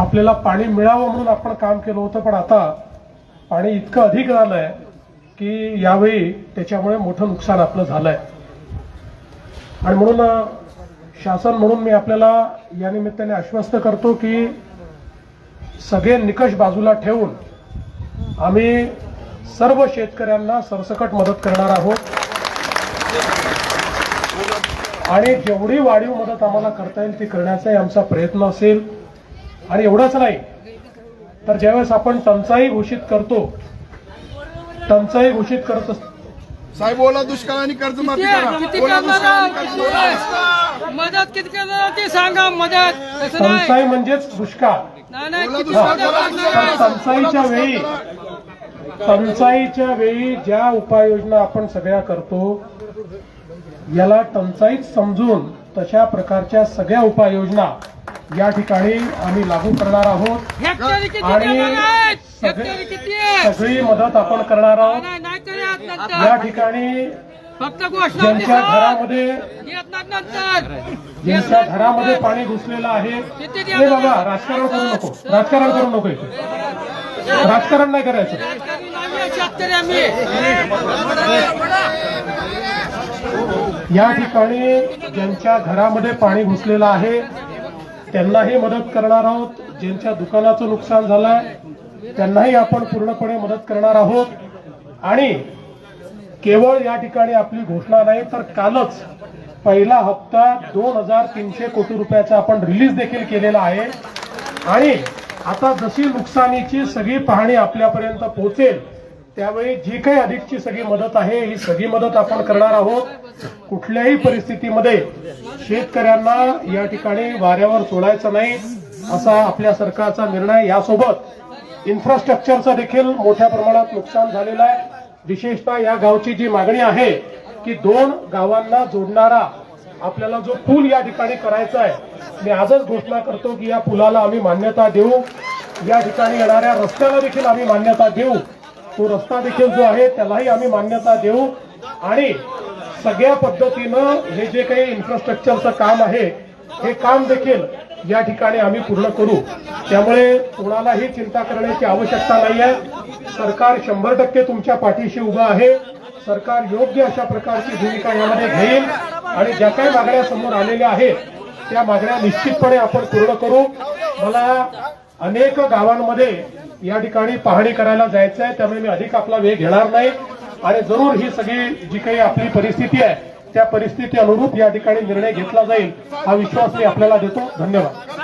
आपल्याला पाणी मिळावं म्हणून आपण काम केलं होतं पण आता पाणी इतकं अधिक झालंय की यावेळी त्याच्यामुळे मोठं नुकसान आपलं झालंय. आणि म्हणून शासन म्हणून मी आपल्याला या निमित्ताने आश्वस्त करतो की सगळे निकष बाजूला ठेवून आम्ही सर्व शेतकऱ्यांना सरसकट मदत करणार आहोत. आणि जेवढी वाढीव मदत आम्हाला करता येईल ती करण्याचाही आमचा प्रयत्न असेल. आणि एवढंच नाही. तर ज्यावेळेस आपण टंचाई घोषित करतो टंचाई घोषित करत असतो. साहेब बोला दुष्काळ आणि कर्जमाफी किती करा. किती बोला करणार दुष्काळ आणि आहोत? कर्जमाफी मदत किती करणार ते सांगा मदत. तसं नाही. टंचाई म्हणजेच दुष्काळ. नाही नाही बोला किती दुष्काळ, मदत बोला करणार तर टंचाईच्या वेळी टंचाईच्या वेळी ज्या उपाययोजना आपण सगळ्या करतो याला टंचाईच समजून तशा प्रकारच्या सगळ्या उपाययोजना या ठिकाणी आम्ही लागू करणार आहोत. आणि सगळे- मदत आपण करणार आहोत. या ठिकाणी ज्यांच्या. घरामध्ये ज्यांच्या घरामध्ये पाणी घुसलेलं आहे हे बाबा राजकारण करू नको. राजकारण करू नको इथे. राजकारण नाही करायचं. या ठिकाणी ज्यांच्या घरामध्ये पाणी घुसलेलं आहे त्यांनाही मदत करणार आहोत. ज्यांच्या दुकानाचं नुकसान झालंय त्यांनाही आपण पूर्णपणे मदत करणार आहोत. आणि केवळ या ठिकाणी आपली घोषणा नाही तर कालच पहिला हप्ता दोन हजार तीनशे कोटी रुपयाचा आपण रिलीज देखील केलेला आहे. आणि आता जशी नुकसानीची सगळी पाहणी आपल्यापर्यंत पोहोचेल त्यावेळी जी काही अधिकची सगळी मदत आहे ही सगळी मदत आपण करणार आहोत. कुठल्याही परिस्थितीमध्ये शेतकऱ्यांना या ठिकाणी वाऱ्यावर सोडायचं नाही असा आपल्या सरकारचा निर्णय. यासोबत इन्फ्रास्ट्रक्चरचं देखील मोठ्या प्रमाणात नुकसान झालेलं आहे. विशेषतः या गावची जी मागणी आहे की दोन गावांना जोडणारा आपल्याला जो पूल या ठिकाणी करायचा आहे मी आजच घोषणा करतो की या पुलाला आम्ही मान्यता देऊ. या ठिकाणी येणाऱ्या रस्त्याला देखील आम्ही मान्यता देऊ. तो रस्ता देखील जो आहे त्यालाही आम्ही मान्यता देऊ. आणि सगळ्या पद्धतीनं हे जे काही इन्फ्रास्ट्रक्चरचं काम आहे हे काम देखील या ठिकाणी आम्ही पूर्ण करू. त्यामुळे कोणालाही चिंता करण्याची आवश्यकता नाही आहे सरकार शंभर टक्के तुमच्या पाठीशी उभं आहे. सरकार योग्य अशा प्रकारची भूमिका यामध्ये घेईल. आणि ज्या काही मागण्या समोर आलेल्या आहेत त्या मागण्या निश्चितपणे आपण पूर्ण करू. मला अनेक गावांमध्ये या ठिकाणी पाहणी करायला जायचं आहे त्यामुळे मी अधिक आपला वेळ घेणार नाही. आणि जरूर ही सगळी जी काही आपली परिस्थिती आहे त्या परिस्थिती अनुरूप या ठिकाणी निर्णय घेतला जाईल हा विश्वास मी आपल्याला देतो. धन्यवाद.